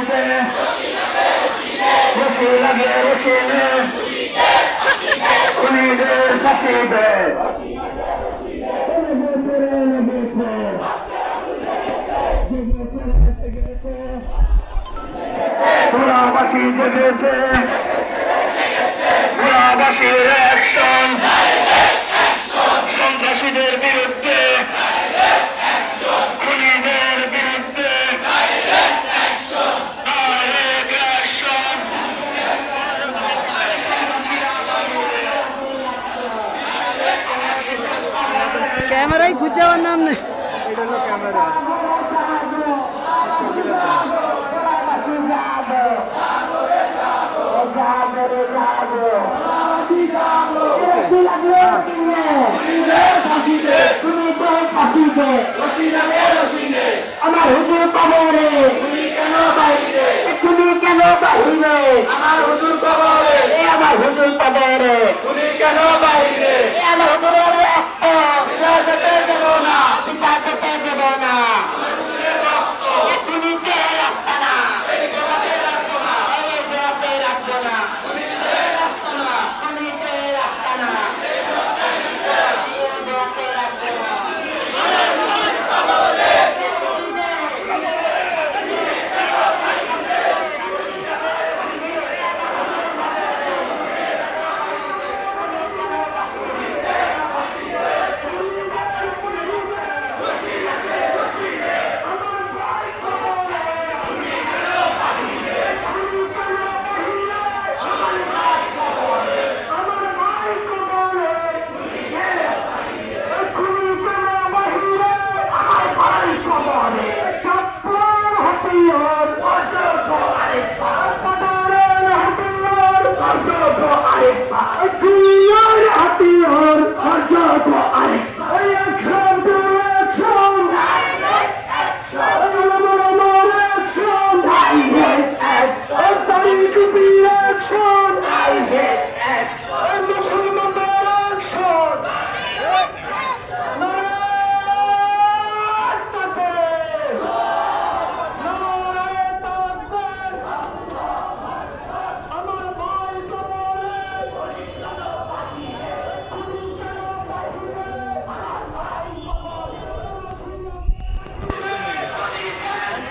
খুশিতে খুশি লাগে রসিনে খুনিদের ফাঁসিতে পুরাবাসী জেগেছে পুরাবাসীর অ্যাকশন ক্যামেরাই যাওয়ার নাম নেই এটা হলো ক্যামেরা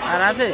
আর আছে?